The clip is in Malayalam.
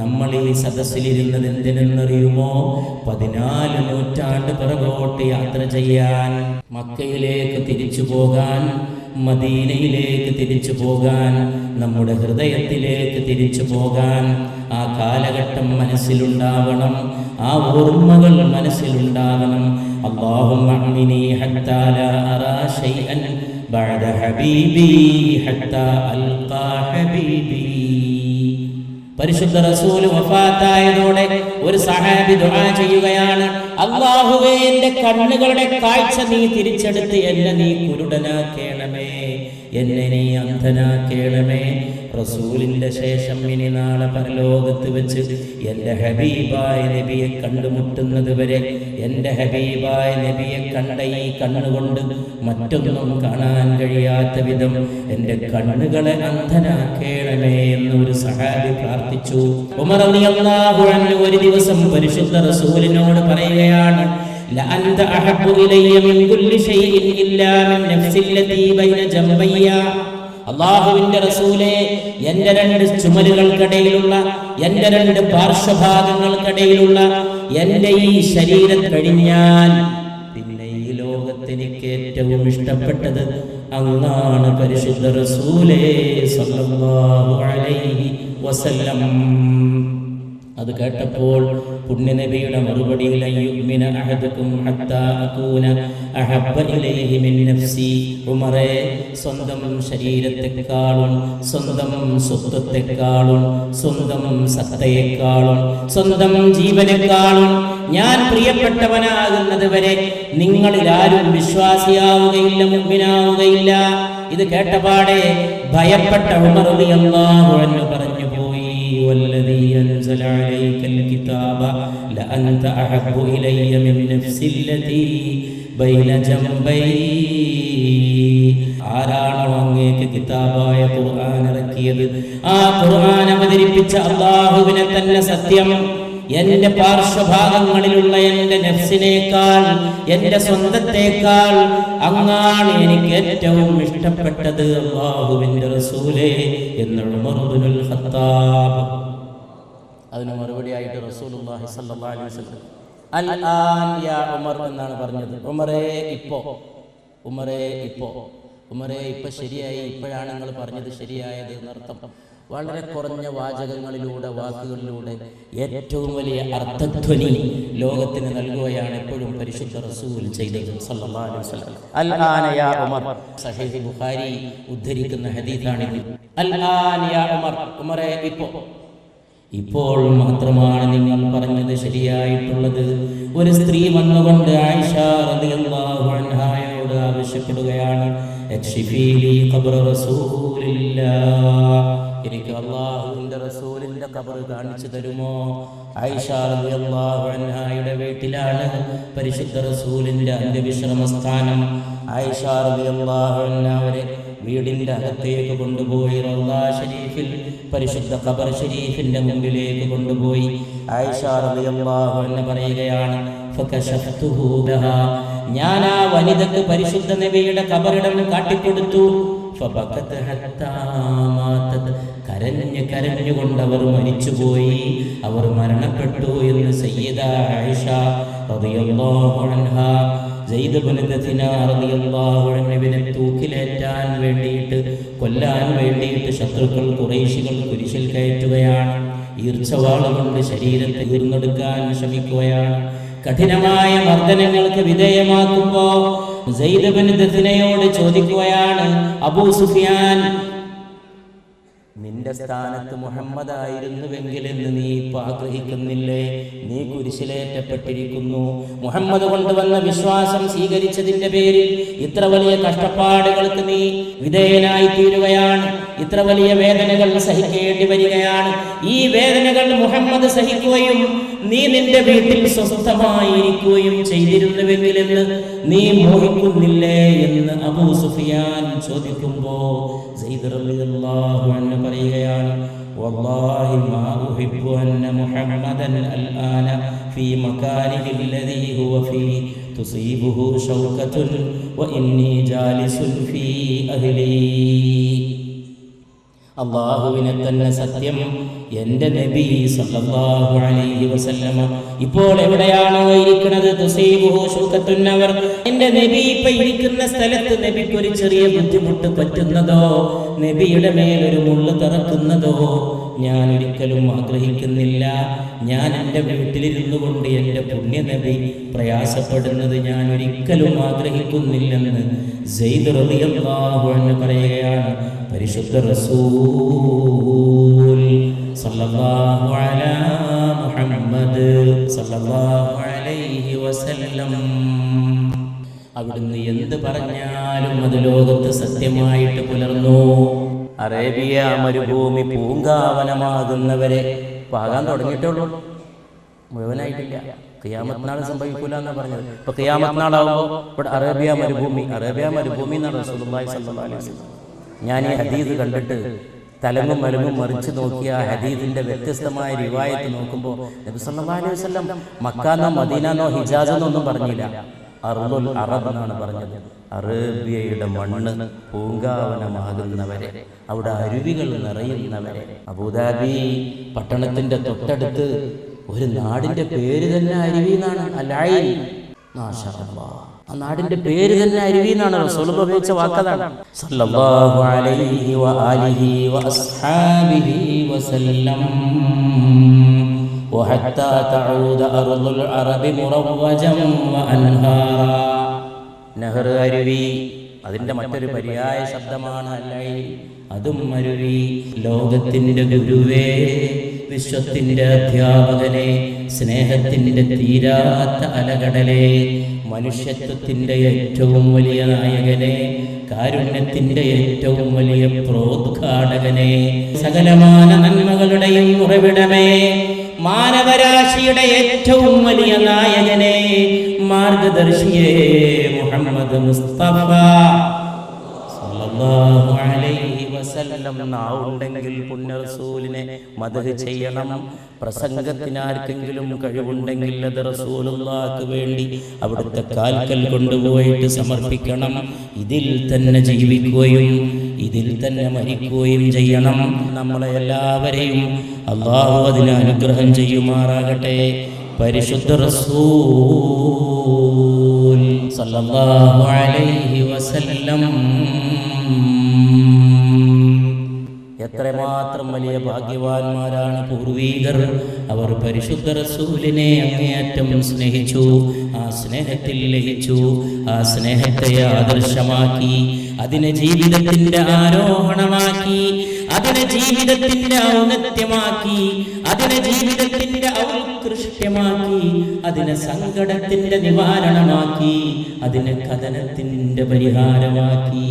നമ്മൾ ഈ സദസ്സിലിരുന്നത് എന്തിനെന്നറിയുമോ പതിനാല് നൂറ്റാണ്ട് പിറകോട്ട് യാത്ര ചെയ്യാൻ മക്കയിലേക്ക് തിരിച്ചു പോകാൻ മദീനയിലേക്ക് തിരിച്ചു പോകാൻ നമ്മുടെ ഹൃദയത്തിലേക്ക് തിരിച്ചു പോകാൻ ആ കാലഘട്ടം മനസ്സിലുണ്ടാവണം ആ ഓർമ്മകൾ മനസ്സിലുണ്ടാകണം اللهم اعني حتى لا أرى شيئا بعد حبيبي حتى ألقى حبيبي പരിശുദ്ധ റസൂൽ വഫാത്തായതോടെ ഒരു സഹാബി ദുആ ചെയ്യുകയാണ്. അള്ളാഹുവേ എന്റെ കണ്ണുകളുടെ കാഴ്ച നീ തിരിച്ചെടുത്ത് എന്നെ നീ കുരുടനാക്കേണമേ. എന്നെ നീ അന്ധനാക്കേണമേ. റസൂലിന്റെ ശേഷം ഇനി നാളെ പരലോകത്ത് വെച്ച് എന്റെ ഹബീബായ നബിയെ കണ്ടുമുട്ടുന്നത് വരെ എന്റെ ഹബീബായ നബിയെ കണ്ട ഈ കണ്ണുകൊണ്ട് മറ്റൊന്നും കാണാൻ കഴിയാത്ത വിധം എന്റെ കണ്ണുകളെ അന്ധനാക്കേണമേ എന്നൊരു സഹാബി പ്രാർത്ഥിച്ചു. ഉമർ ഒരു ദിവസം പരിശുദ്ധ റസൂലിനോട് പറയുകയാണ് لأنت أحب إلي من كل شيء إلا من نفس التي بين جنبي അള്ളാഹുവിന്റെ റസൂലെ എന്റെ രണ്ട് ചുമലുകൾക്കിടയിലുള്ള എന്റെ രണ്ട് പാർശ്വഭാഗങ്ങൾക്കിടയിലുള്ള എന്റെ ഈ ശരീരം കഴിഞ്ഞാൽ പിന്നെ ഈ ലോകത്തെനിക്ക് ഏറ്റവും ഇഷ്ടപ്പെട്ടത് അങ്ങാണ് പരിശുദ്ധ റസൂലേ സല്ലല്ലാഹു അലൈഹി വസല്ലം അത് കേട്ടപ്പോൾ പുണ്യനബിയുടെ മറുപടിയിൽ അയ്യുമിന അഹദുക്കും ഹത്താ അകൂന അഹബ്ബ ഇലൈഹി മിൻ നഫ്സി ഉമറേ. സ്വന്തം ശരീരത്തെക്കാളും സ്വന്തം സ്വത്വത്തെക്കാളും സ്വന്തം സത്തയെക്കാളും സ്വന്തം ജീവനെക്കാളും ഞാൻ പ്രിയപ്പെട്ടവനാകുന്നത് വരെ നിങ്ങളിൽ ആരും വിശ്വാസിയാവുകയില്ല മുമ്പിനാവുകയില്ല ഇത് കേട്ടപാടെ ഭയപ്പെട്ട ഉമർ റളിയല്ലാഹു അൻഹു പറഞ്ഞു والذي أنزل عليك الكتاب لأنت أحب إلي من نفسي التي بين جنبي ആരാണോ അങ്ങേക്ക് കിതാബായ ഖുർആൻ ഇറക്കിയത് ആ ഖുർആൻ അവതരിപ്പിച്ച അള്ളാഹുവിനെ തന്നെ സത്യം എന്റെ പാർശ്വഭാഗങ്ങളിലുള്ള എന്റെ നെഫ്സിനേക്കാൾ എന്റെ സ്വന്തത്തേക്കാൾ അങ്ങാണ് എനിക്ക് ഏറ്റവും ഇഷ്ടപ്പെട്ടത് അള്ളാഹുവിന്റെ റസൂലേ എന്നുള്ള ഉമറുൽ ഖത്താബ് അതിന് മറുപടിയായിട്ട് റസൂലുള്ളാഹി സ്വല്ലല്ലാഹു അലൈഹി വസല്ലം അൽ യാ ഉമർ എന്നാണ് പറഞ്ഞത്. ഉമറേ ഇപ്പോ. ഉമറേ ഇപ്പോ. ഉമറേ ഇപ്പൊ ശരിയായി. ഇപ്പോഴാണ് നിങ്ങൾ പറഞ്ഞത് ശരിയായത് എന്നർത്ഥം. വളരെ കുറഞ്ഞ വാചകങ്ങളിലൂടെ വാക്കുകളിലൂടെ ഏറ്റവും വലിയ അർത്ഥധ്വനി ലോകത്തിന് നൽകുകയാണ് എപ്പോഴും പരിശുദ്ധ റസൂൽ ചെയ്തത് ബുഖാരി ഉദ്ധരിക്കുന്ന ഉമറേ ഇപ്പോ. ഇപ്പോൾ മാത്രമാണ് നിങ്ങൾ പറഞ്ഞത് ശരിയായിട്ടുള്ളത്. ഒരു സ്ത്രീ വന്നുകൊണ്ട് ആയിഷ ആവശ്യപ്പെടുകയാണ്. എനിക്ക് അള്ളാഹുവിന്റെ റസൂലിന്റെ ഖബർ കാണിച്ചു തരുമോ? അൻഹായുടെ വീട്ടിലാണ് പരിശുദ്ധ റസൂലിന്റെ അന്ത്യവിശ്രമ സ്ഥാനം അൻഹ വീടിന്റെ അകത്തേക്ക് കൊണ്ടുപോയി റൗദാ ഷരീഫിൽ പരിശുദ്ധ ഖബർ ഷരീഫിന്റെ മുമ്പിലേക്ക് കൊണ്ടുപോയി. അൻഹ പറയുകയാണ് ഫകശഫ്തുഹു ബഹാ. ഞാൻ ആ വനിതക്ക് പരിശുദ്ധ നബിയുടെ കബറിടം കാട്ടിക്കൊടുത്തു. കരഞ്ഞു കരഞ്ഞുകൊണ്ട് അവർ മരിച്ചുപോയി. അവർ മരണപ്പെട്ടു എന്ന് സയ്യിദ ആയിഷ തൂക്കിലേറ്റാൻ വേണ്ടിയിട്ട് കൊല്ലാൻ വേണ്ടിയിട്ട് ശത്രുക്കൾ കുറേശികൾ കുരിശിൽ കയറ്റുകയാണ്. ഈർച്ചവാളുകൊണ്ട് ശരീരം തീർന്നെടുക്കാൻ ശ്രമിക്കുകയാണ്. കഠിനമായ മർദ്ദനങ്ങൾക്ക് വിധേയമാക്കുമ്പോ ദഫിനയോട് ചോദിക്കുകയാണ് അബൂ സുഫിയാൻ നിന്റെ സ്ഥാനത്ത് മുഹമ്മദ് ആയിരുന്നുവെങ്കിൽ എന്ന് നീ ഇപ്പൊ ആഗ്രഹിക്കുന്നില്ലേ? നീ കുരിശിലേറ്റപ്പെട്ടിരിക്കുന്നു. മുഹമ്മദ് കൊണ്ടുവന്ന വിശ്വാസം സ്വീകരിച്ചതിന്റെ പേരിൽ ഇത്ര വലിയ കഷ്ടപ്പാടുകൾക്ക് നീ വിധേയനായി തീരുകയാണ് ഇത്ര വലിയ വേദനകൾ സഹിക്കേണ്ടി വരികയാണ്. ഈ വേദനകൾ മുഹമ്മദ് സഹിക്കുകയും നീ നിന്റെ വീട്ടിൽ സ്വസ്ഥമായിരിക്കുകയും ചെയ്തിരുന്നുവെങ്കിൽ എന്ന് നീ മോഹിക്കുന്നില്ലേ എന്ന് അബൂ സുഫിയാൻ ചോദിക്കുമ്പോ സെയ്ദ് റളിയല്ലാഹു അൻഹു പറയുകയാണ് والله ما أحب أن محمدا الآن في مكانه الذي هو فيه تصيبه شوكة وإني جالس في أهلي അള്ളാഹുവിനെ തന്നെ സത്യം. എന്റെ നബി സല്ലല്ലാഹു അലൈഹി വസല്ലമ ഇപ്പോൾ എവിടെയാണോ ഇരിക്കുന്നത്? തുസീബുഹു ശൗക്കത്തുന്നവർ എന്റെ നബി ഇപ്പൊ ഇരിക്കുന്ന സ്ഥലത്ത് നബിക്ക് ഒരു ചെറിയ ബുദ്ധിമുട്ട് പറ്റുന്നതോ? നബിയുടെ മേലൊരു മുള്ളു തറക്കുന്നതോ? ഞാൻ ഒരിക്കലും ആഗ്രഹിക്കുന്നില്ല. ഞാൻ എന്റെ വീട്ടിലിരുന്നു കൊണ്ട് എന്റെ പുണ്യ നബി പ്രയാസപ്പെടുന്നത് ഞാൻ ഒരിക്കലും ആഗ്രഹിക്കുന്നില്ലെന്ന് പറയുകയാണ്. പരിശുദ്ധ റസൂൽ സല്ലല്ലാഹു മുഹമ്മദ് സല്ലല്ലാഹു അലൈഹി വസല്ലം. അവിടുന്ന് എന്ത് പറഞ്ഞാലും അത് ലോകത്ത് സത്യമായിട്ട് പുലർന്നു. അറേബ്യ മരുഭൂമി പൂങ്കാവനമാകുന്നവരെ പാകാൻ തുടങ്ങിയിട്ടുള്ളൂ. മുഴുവനായിട്ടില്ല. ഖിയാമത്ത് നാൾ സംഭവിക്കൂല എന്നാ പറഞ്ഞത്? ഇപ്പൊ ഖിയാമത്ത് നാളാവുമ്പോൾ ഇവിടെ അറേബ്യ മരുഭൂമി അറേബ്യ മരുഭൂമി എന്നാണ് റസൂലുള്ളാഹി സ്വല്ലല്ലാഹു അലൈഹി വസല്ലം. ഞാൻ ഈ ഹദീദ് കണ്ടിട്ട് തലങ്ങും മലങ്ങും മറിച്ച് നോക്കിയ ഹദീദിന്റെ വ്യത്യസ്തമായ റിവായത്ത് നോക്കുമ്പോൾ നബി സല്ലല്ലാഹു അലൈഹി വസല്ലം മക്കാന്നോ മദീനാന്നോ ഹിജാസെന്നോ ഒന്നും പറഞ്ഞില്ല. അറുൽ അറബ് എന്നാണ് പറഞ്ഞത്. അറേബ്യയുടെ മണ്ണ് പൂങ്കാവനമാകുന്നവരെ അവിടെ അരുവികൾ നിറയുന്നവരെ. അബുദാബി പട്ടണത്തിന്റെ തൊട്ടടുത്ത് ഒരു നാടിന്റെ പേര് തന്നെ അരുവി എന്നാണ് അലായി ആ നാടിന്റെ പേര് തന്നെ അരുവി എന്നാണ് റസൂൽ ഉപയോഗിച്ച വാക്കതാണ് സല്ലല്ലാഹു അലൈഹി വആലിഹി വഅസ്ഹാബിഹി വസല്ലം وحتى تعود أرض العرب مروجا وأنهارا നെഹ്ർ അരുവി അതിന്റെ മറ്റൊരു പര്യായ ശബ്ദമാണ് അല്ലൈ അതും അരുവി. ലോകത്തിന്റെ ഗുരുവേ വിശ്വത്തിന്റെ അധ്യാപകനെ സ്നേഹത്തിന്റെ തീരാത്ത അലകടലെ മനുഷ്യത്വത്തിന്റെ ഏറ്റവും വലിയ നായകനെ കാരുണ്യത്തിന്റെ ഏറ്റവും വലിയ പ്രോദ്ഘാടകനെ സകലമാന നന്മകളുടെയും ഉറവിടമേ മാനവരാശിയുടെ ഏറ്റവും വലിയ നായകനെ മാർഗദർശിയെ മുഹമ്മദ് മുസ്തഫ. വസല്ലം നാവുണ്ടെങ്കിൽ പുണ്യറസൂലിനെ മദഹ് ചെയ്യണം. പ്രസംഗത്തിന് ആർക്കെങ്കിലും കഴിവുണ്ടെങ്കിൽ അത് റസൂലുള്ളാഹിക്ക് വേണ്ടി അവിടുത്തെ കാൽക്കൽ കൊണ്ടുപോയിട്ട് സമർപ്പിക്കണം. ഇതിൽ തന്നെ ജീവിക്കുകയും ഇതിൽ തന്നെ മരിക്കുകയും ചെയ്യണം. നമ്മളെ എല്ലാവരെയും അള്ളാഹു അതിന് അനുഗ്രഹം ചെയ്യുമാറാകട്ടെ. പരിശുദ്ധ റസൂൽ സല്ലല്ലാഹു അലൈഹി വസല്ലം. എത്രമാത്രം വലിയ ഭാഗ്യവാന്മാരാണ് പൂർവീകർ. അവർ പരിശുദ്ധ റസൂലിനെ അങ്ങേയറ്റം സ്നേഹിച്ചു ആ സ്നേഹത്തിൽ ലയിച്ചു ആ സ്നേഹത്തെ ആദർശമാക്കി അതിനെ ജീവിതത്തിന്റെ ആരോഹണമാക്കി അതിനെ ജീവിതത്തിന്റെ ഔന്നത്യമാക്കി അതിനെ ജീവിതത്തിന്റെ ഔത്കൃഷ്ടമാക്കി അതിനെ സങ്കടത്തിന്റെ നിവാരണമാക്കി അതിനെ കഥനത്തിന്റെ പരിഹാരമാക്കി.